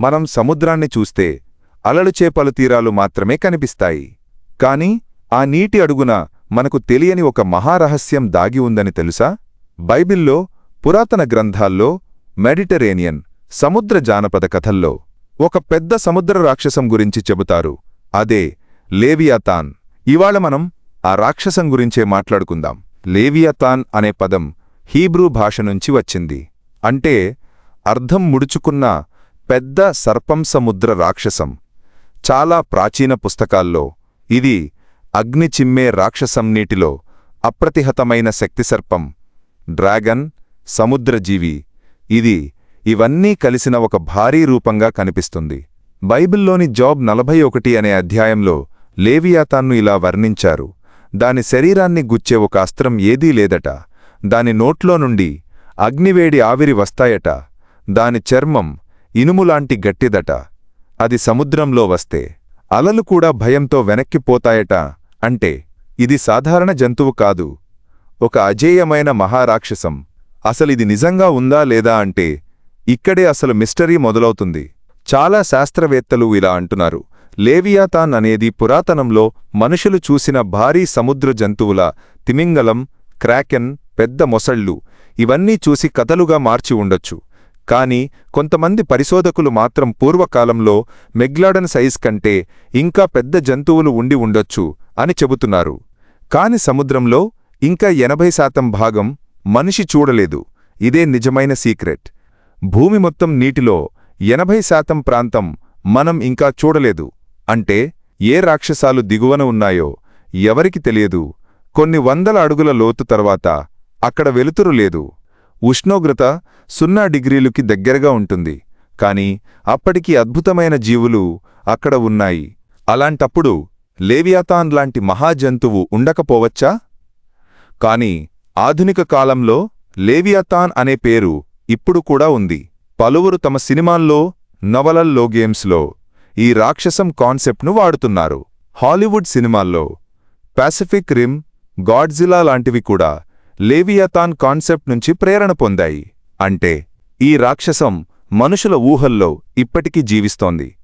మనం సముద్రాన్ని చూస్తే అలలు చేపలు తీరాలు మాత్రమే కనిపిస్తాయి. కాని ఆ నీటి అడుగున మనకు తెలియని ఒక మహారహస్యం దాగి ఉందని తెలుసా? బైబిల్లో పురాతన గ్రంథాల్లో మెడిటరేనియన్ సముద్ర జానపద కథల్లో ఒక పెద్ద సముద్ర రాక్షసం గురించి చెబుతారు. అదే లేవియాతాన్. ఇవాళ మనం ఆ రాక్షసం గురించే మాట్లాడుకుందాం. లేవియాతాన్ అనే పదం హీబ్రూ భాష నుంచి వచ్చింది. అంటే అర్ధం ముడుచుకున్న పెద్ద సర్పంసముద్ర రాక్షసం. చాలా ప్రాచీన పుస్తకాల్లో ఇది అగ్ని చిమ్మే రాక్షసం నీటిలో అప్రతిహతమైన శక్తిసర్పం డ్రాగన్ సముద్రజీవి. ఇది ఇవన్నీ కలిసిన ఒక భారీ రూపంగా కనిపిస్తుంది. బైబిల్లోని జాబ్ నలభై ఒకటి అనే అధ్యాయంలో లేవియాతాన్ను ఇలా వర్ణించారు. దాని శరీరాన్ని గుచ్చే ఒక అస్త్రం ఏదీ లేదట. దాని నోట్లో నుండి అగ్నివేడి ఆవిరి వస్తాయట. దాని చర్మం ఇనుములాంటి గట్టిదట. అది సముద్రంలో వస్తే అలలు కూడా భయంతో వెనక్కిపోతాయట అంటే ఇది సాధారణ జంతువు కాదు. ఒక అజేయమైన మహారాక్షసం. అసలిది నిజంగా ఉందా లేదా అంటే ఇక్కడే అసలు మిస్టరీ మొదలవుతుంది. చాలా శాస్త్రవేత్తలు ఇలా అంటున్నారు. లేవియాతాన్ అనేది పురాతనంలో మనుషులు చూసిన భారీ సముద్ర జంతువుల తిమింగలం క్రాకెన్ పెద్ద మొసళ్ళు ఇవన్నీ చూసి కథలుగా మార్చి ఉండొచ్చు. కాని కొంతమంది పరిశోధకులు మాత్రం పూర్వకాలంలో మెగ్లాడన్ సైజ్ కంటే ఇంకా పెద్ద జంతువులు ఉండి ఉండొచ్చు అని చెబుతున్నారు. కాని సముద్రంలో ఇంకా ఎనభై శాతం భాగం మనిషి చూడలేదు. ఇదే నిజమైన సీక్రెట్. భూమి మొత్తం నీటిలో ఎనభై శాతం ప్రాంతం మనం ఇంకా చూడలేదు. అంటే ఏ రాక్షసాలు దిగువన ఉన్నాయో ఎవరికి తెలియదు. కొన్ని వందల అడుగుల లోతు తర్వాత అక్కడ వెలుతురు లేదు. ఉష్ణోగ్రత సున్నా డిగ్రీలుకి దగ్గరగా ఉంటుంది. కాని అప్పటికి అద్భుతమైన జీవులు అక్కడ ఉన్నాయి. అలాంటప్పుడు లేవియాతాన్ లాంటి మహాజంతువు ఉండకపోవచ్చా? కాని ఆధునిక కాలంలో లేవియాతాన్ అనే పేరు ఇప్పుడు కూడా ఉంది. పలువురు తమ సినిమాల్లో నవలల్లో గేమ్స్లో ఈ రాక్షసం కాన్సెప్ట్ను వాడుతున్నారు. హాలీవుడ్ సినిమాల్లో పాసిఫిక్ రిమ్ గాడ్జిలా లాంటివి కూడా లేవియాతాన్ కాన్సెప్ట్ నుంచి ప్రేరణ పొందాయి. అంటే ఈ రాక్షసం మనుషుల ఊహల్లో ఇప్పటికీ జీవిస్తోంది.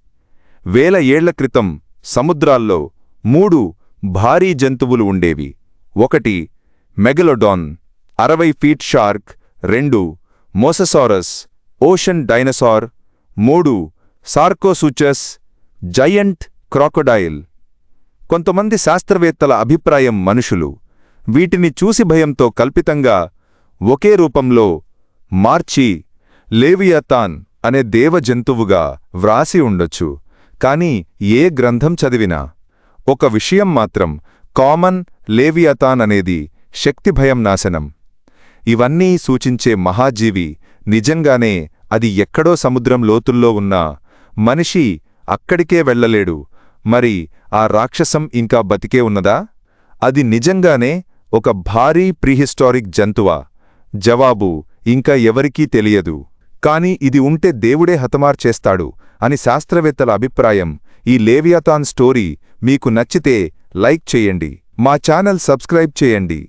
వేల ఏళ్ళ క్రితం సముద్రాల్లో మూడు భారీ జంతువులు ఉండేవి. ఒకటి మెగలోడాన్ అరవై ఫీట్ షార్క్ రెండు మోససారస్ ఓషన్ డైనసార్ మూడు సార్కోసూచస్ జయంట్ క్రాకొడైల్. కొంతమంది శాస్త్రవేత్తల అభిప్రాయం మనుషులు. వీటిని చూసి భయంతో కల్పితంగా ఒకే రూపంలో మార్చి లేవియతాన్ అనే దేవ జంతువుగా వ్రాసి ఉండొచ్చు. కాని ఏ గ్రంథం చదివినా ఒక విషయం మాత్రం కామన్ లేవియతాన్ అనేది శక్తిభయం నాశనం. ఇవన్నీ సూచించే మహాజీవి నిజంగానే అది ఎక్కడో సముద్రం లోతుల్లో ఉన్నా మనిషి అక్కడికే వెళ్ళలేడు. మరి ఆ రాక్షసం ఇంకా బతికే ఉన్నదా? అది నిజంగానే ఒక భారీ ప్రీహిస్టారిక్ జంతువా? జవాబు ఇంకా ఎవరికీ తెలియదు. కాని ఇది ఉంటే దేవుడే హతమార్చేస్తాడు అని శాస్త్రవేత్తల అభిప్రాయం. ఈ లేవియాథాన్ స్టోరీ మీకు నచ్చితే లైక్ చేయండి. మా ఛానల్ సబ్స్క్రైబ్ చేయండి.